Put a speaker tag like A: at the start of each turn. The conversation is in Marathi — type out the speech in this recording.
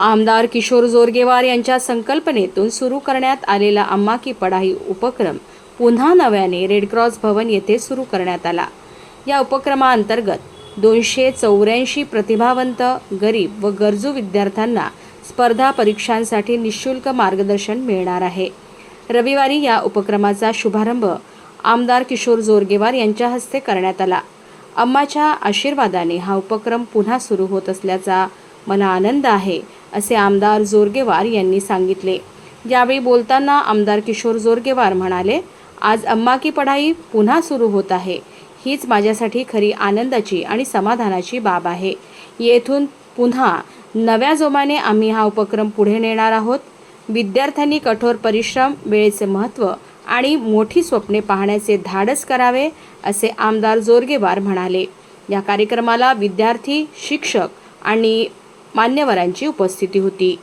A: आमदार किशोर जोरगेवार यांच्या संकल्पनेतून सुरू करण्यात आलेला अम्मा की पढाई उपक्रम पुन्हा नव्याने रेडक्रॉस भवन येथे सुरू करण्यात आला. या उपक्रमाअंतर्गत दोनशे चौऱ्याऐंशी प्रतिभावंत गरीब व गरजू विद्यार्थ्यांना स्पर्धा परीक्षांसाठी निशुल्क मार्गदर्शन मिळणार आहे. रविवारी या उपक्रमाचा शुभारंभ आमदार किशोर जोरगेवार यांच्या हस्ते करण्यात आला. अम्माच्या आशीर्वादाने हा उपक्रम पुन्हा सुरू होत असल्याचा मला आनंद आहे. असे आमदार जोरगेवार यांनी सांगितले. यावेळी बोलताना आमदार किशोर जोरगेवार म्हणाले आज अम्मा की पढाई पुन्हा सुरू होत आहे. हीच माझ्यासाठी खरी आनंदाची आणि समाधानाची बाब आहे. येथून पुन्हा नव्या जोमाने आम्ही हा उपक्रम पुढे नेणार आहोत. विद्यार्थ्यांनी कठोर परिश्रम वेळेचे महत्त्व आणि मोठी स्वप्ने पाहण्याचे धाडस करावे असे आमदार जोरगेवार म्हणाले. या कार्यक्रमाला विद्यार्थी शिक्षक आणि मान्यवरांची उपस्थिती होती.